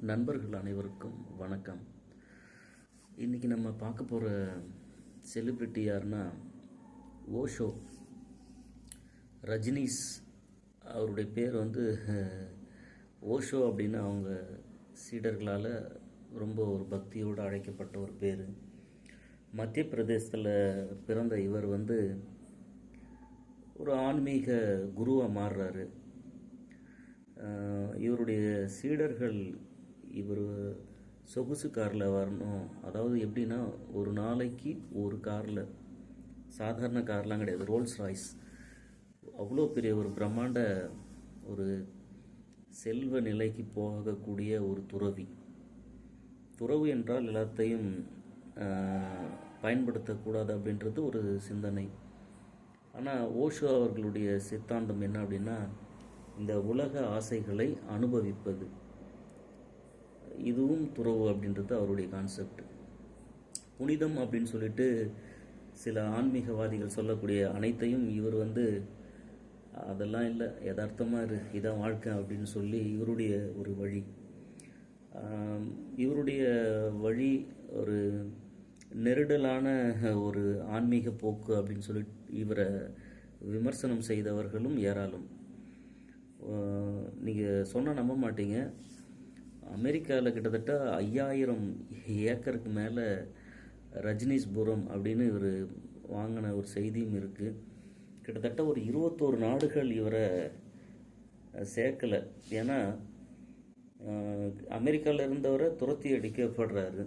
நண்பர்கள் அனைவருக்கும் வணக்கம். இன்றைக்கி நம்ம பார்க்க போகிற செலிப்ரிட்டி யாருன்னா ஓஷோ. ரஜினிஸ் அவருடைய பேர் வந்து ஓஷோ அப்படின்னு அவங்க சீடர்களால் ரொம்ப ஒரு பக்தியோடு அழைக்கப்பட்ட ஒரு பேர். மத்திய பிரதேசத்தில் பிறந்த இவர் வந்து ஒரு ஆன்மீக குருவாக மாறுறாரு. இவருடைய சீடர்கள் இவர் சொகுசு காரில் வரணும். அதாவது எப்படின்னா ஒரு நாளைக்கு ஒரு காரில் சாதாரண கார்லாம் கிடையாது ரோல்ஸ் ராய்ஸ் அவ்வளோ பெரிய ஒரு பிரம்மாண்ட ஒரு செல்வ நிலைக்கு போகக்கூடிய ஒரு துறவி. துறவு என்றால் எல்லாத்தையும் பயன்படுத்தக்கூடாது அப்படின்றது ஒரு சிந்தனை. ஆனால் ஓஷோ அவர்களுடைய சித்தாந்தம் என்ன அப்படின்னா இந்த உலக ஆசைகளை அனுபவிப்பது. இதுவும் துறவு அப்படின்றது அவருடைய கான்செப்ட் புனிதம் அப்படின்னு சொல்லிட்டு சில ஆன்மீகவாதிகள் சொல்லக்கூடிய அனைத்தையும் இவர் வந்து அதெல்லாம் இல்லை யதார்த்தமாக இரு இதான் வாழ்க்கை அப்படின்னு சொல்லி இவருடைய ஒரு வழி. இவருடைய வழி ஒரு நெருடலான ஒரு ஆன்மீக போக்கு அப்படின்னு சொல்லி இவரை விமர்சனம் செய்தவர்களும் ஏராளம். நீங்கள் சொன்னால் நம்ப மாட்டீங்க. அமெரிக்காவில் கிட்டத்தட்ட ஐயாயிரம் ஏக்கருக்கு மேலே ரஜினிஸ்புரம் அப்படின்னு இவர் வாங்கின ஒரு செய்தியும் இருக்குது கிட்டத்தட்ட ஒரு இருபத்தோரு நாடுகள் இவரை சேர்க்கலை. ஏன்னா அமெரிக்காவில் இருந்தவரை துரத்தி அடிக்கப்படுறாரு.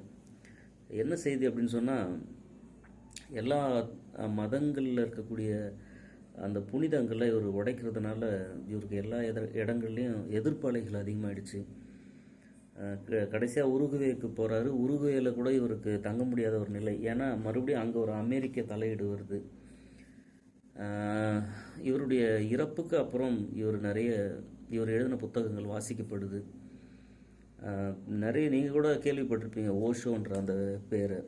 என்ன செய்தி அப்படின்னு சொன்னால் எல்லா மதங்களில் இருக்கக்கூடிய அந்த புனிதங்களை இவர் உடைக்கிறதுனால இவருக்கு எல்லா எத இடங்கள்லையும் எதிர்ப்பாளைகள் அதிகமாகிடுச்சு கடைசியாக உருகுவேக்கு போகிறாரு உருகுவேயில் கூட இவருக்கு தங்க முடியாத ஒரு நிலை. ஏன்னா மறுபடியும் அங்கே ஒரு அமெரிக்க தலையீடு வருது. இவருடைய இறப்புக்கு அப்புறம் இவர் நிறைய இவர் எழுதின புத்தகங்கள் வாசிக்கப்படுது. நிறைய நீங்கள் கூட கேள்விப்பட்டிருப்பீங்க ஓஷோன்ற அந்த பேரை.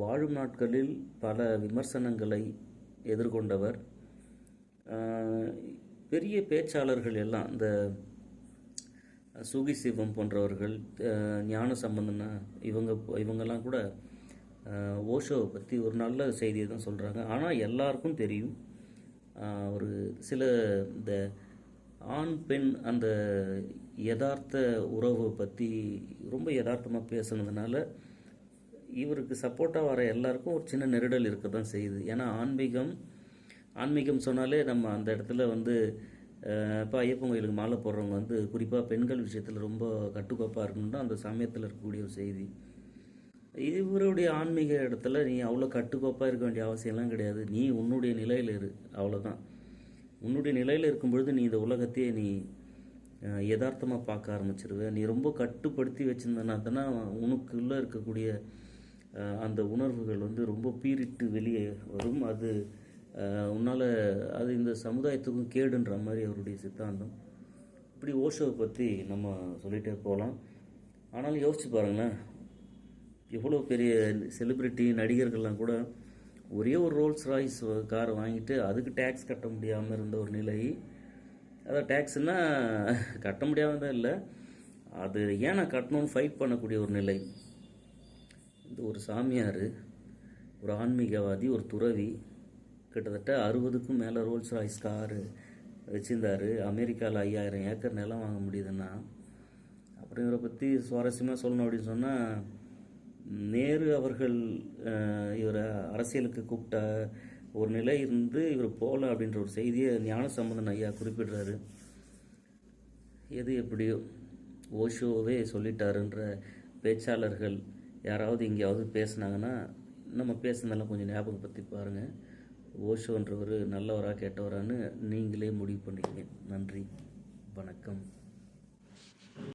வாழும் நாட்களில் பல விமர்சனங்களை எதிர்கொண்டவர். பெரிய பேச்சாளர்கள் எல்லாம் இந்த சுகி சிவம் போன்றவர்கள் ஞான சம்பந்தனா இவங்க இவங்கெல்லாம் கூட ஓஷோவை பற்றி ஒரு நல்ல செய்தியை தான் சொல்கிறாங்க ஆனால் எல்லாருக்கும் தெரியும் ஒரு சில இந்த ஆண் பெண் அந்த யதார்த்த உறவை பற்றி ரொம்ப யதார்த்தமாக பேசுனதுனால இவருக்கு சப்போர்ட்டாக வர எல்லாருக்கும் ஒரு சின்ன நெருடல் இருக்க தான் செய்யுது. ஏன்னா ஆன்மீகம் ஆன்மீகம் சொன்னாலே நம்ம அந்த இடத்துல வந்து இப்போ ஐயப்பன் கோயிலுக்கு மாலை போடுறவங்க வந்து குறிப்பாக பெண்கள் விஷயத்தில் ரொம்ப கட்டுக்கோப்பாக இருக்கணும் தான் அந்த சமயத்தில் இருக்கக்கூடிய ஒரு செய்தி. இவருடைய ஆன்மீக இடத்துல நீ அவ்வளோ கட்டுக்கோப்பாக இருக்க வேண்டிய அவசியம்லாம் கிடையாது. நீ உன்னுடைய நிலையில் இரு. அவ்வளோதான் உன்னுடைய நிலையில் இருக்கும் பொழுது நீ இந்த உலகத்தையே நீ யதார்த்தமாக பார்க்க ஆரம்பிச்சிருவ. நீ ரொம்ப கட்டுப்படுத்தி வச்சுருந்தனா தானே உனக்குள்ளே இருக்கக்கூடிய அந்த உணர்வுகள் வந்து ரொம்ப பீரிட்டு வெளியே வரும். அது உன்னால் அது இந்த சமுதாயத்துக்கும் கேடுன்ற மாதிரி அவருடைய சித்தாந்தம். இப்படி ஓஷோவை பற்றி நம்ம சொல்லிகிட்டே போகலாம் ஆனாலும் யோசிச்சு பாருங்களேன். எவ்வளோ பெரிய செலிப்ரிட்டி நடிகர்கள்லாம் கூட ஒரே ஒரு ரோல்ஸ் ராய்ஸ் காரை வாங்கிட்டு அதுக்கு டேக்ஸ் கட்ட முடியாமல் இருந்த ஒரு நிலை. அதான் டேக்ஸ்னால் கட்ட முடியாமல் தான் இல்லை. அது ஏன் நான் கட்டணும்னு ஃபைட் பண்ணக்கூடிய ஒரு நிலை. இந்த ஒரு சாமியார் ஒரு ஆன்மீகவாதி ஒரு துறவி. கிட்டத்தட்ட அறுபதுக்கும் மேலே ரோல்ஸ் ராய்ஸ் காரு வச்சுருந்தாரு. அமெரிக்காவில் ஐயாயிரம் ஏக்கர் நிலம் வாங்க முடியுதுன்னா. அப்புறம் இவரை பற்றி சுவாரஸ்யமாக சொல்லணும் அப்படின்னு சொன்னால் நேரு அவர்கள் இவரை அரசியலுக்கு கூப்பிட்ட ஒரு நிலை இருந்து இவர் போகல அப்படின்ற ஒரு செய்தியை ஞான சம்பந்தன் ஐயா குறிப்பிடுறாரு. எது எப்படியோ ஓஷோவே சொல்லிட்டாருன்ற பேச்சாளர்கள் யாராவது எங்கேயாவது பேசுனாங்கன்னா நம்ம பேசுனதெல்லாம் கொஞ்சம் ஞாபகம் பற்றி பாருங்கள் ஓஷோன்றவர் நல்லவரா கெட்டவரான்னு நீங்களே முடிவு பண்ணிக்கங்க. நன்றி வணக்கம்.